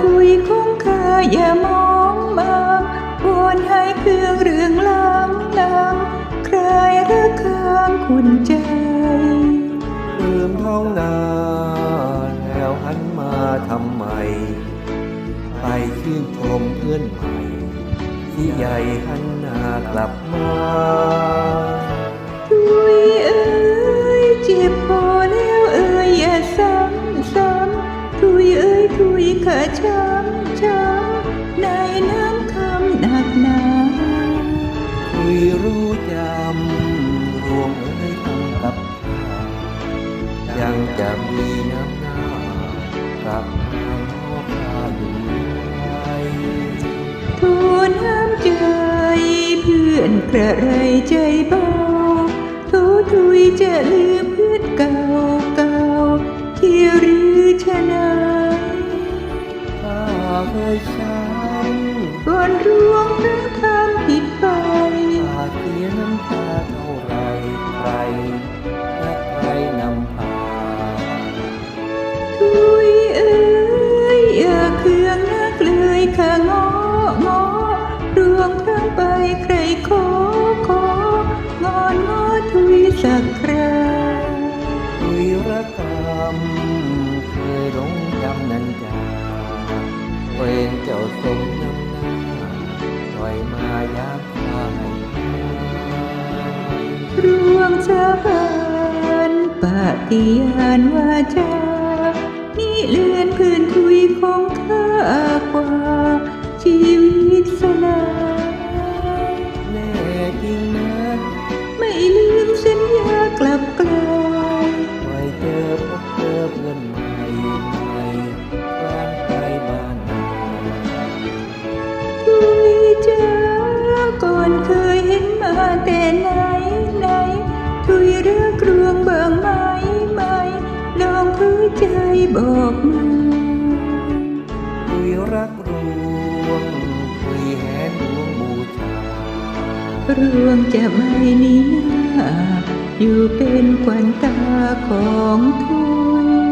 ทุยคงคาอย่ามองมาวอนให้เครื่องเรื่องล้างนางใครรักข้างคุณใจลืมท้องนาแล้วหันมาทำไม ไปชื่นชมเพื่อนใหม่ ที่ใหญ่หันหน้ากลับมา ทุยขาช้ำช้ำในน้ำคำหนักหนาคุยรู้จำรวมเอ้ยทำกับ ยังจะมีน้ำหน้ากับมาขอข้าอยู่ไว้ทูลห้ามใจเพื่อนกระไรใจเบาทุทุยจะลืมเพื่อนเก่า เคยช้ำก่อนร่ สมน้ำหน้าปล่อยมายากคายร่วงสะพานปฏิญาณว่าจานี่เลื่อนพื้นทุยของข้ากว่า ชีวิตสลายแน่จริงนะ ไม่ลืมสัญญากลับกลายไว้เจอพบเจอเพื่อนใหม่ แต่ไหนไหนทุยรักรวงเบิงไหมไหมลองเพื่อใจบอกมาคุยรักรวงคุยแหนหวงบูชาเรื่องจะไม่นีหน้าอยู่เป็นขวัญตาของทุย